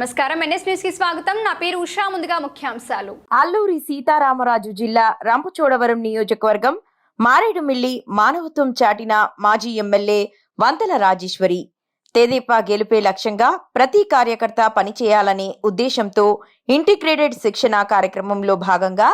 నమస్కారం. ఎన్ఎస్ న్యూస్కి స్వాగతం. నా పేరు ఉషా. ముందుగా ముఖ్యాంశాలు. అల్లూరి సీతారామరాజు జిల్లా రంపచోడవరం నియోజకవర్గం మారేడుమిల్లి మానవత్వం చాటిన మాజీ ఎమ్మెల్యే వంతల రాజేశ్వరి. తెదేపా గెలుపే లక్ష్యంగా ప్రతి కార్యకర్త పనిచేయాలనే ఉద్దేశంతో ఇంటిగ్రేటెడ్ శిక్షణ కార్యక్రమంలో భాగంగా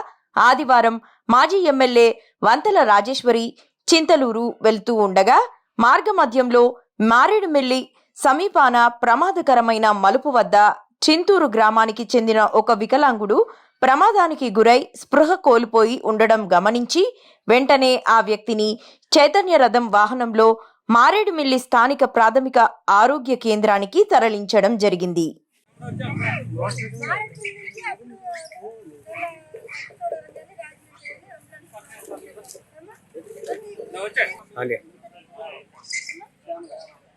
ఆదివారం మాజీ ఎమ్మెల్యే వంతల రాజేశ్వరి చింతలూరు వెళ్తూ ఉండగా మార్గమధ్యంలో మారేడుమిల్లి సమీపాన ప్రమాదకరమైన మలుపు వద్ద చింతూరు గ్రామానికి చెందిన ఒక వికలాంగుడు ప్రమాదానికి గురై స్పృహ కోల్పోయి ఉండడం గమనించి వెంటనే ఆ వ్యక్తిని చైతన్య రథం వాహనంలో మారేడుమిల్లి స్థానిక ప్రాథమిక ఆరోగ్య కేంద్రానికి తరలించడం జరిగింది.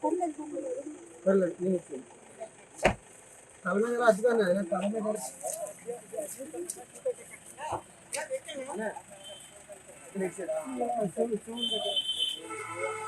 ¿Cuál es el número? ¿Cuál es el es el número? Es el número? Es el número?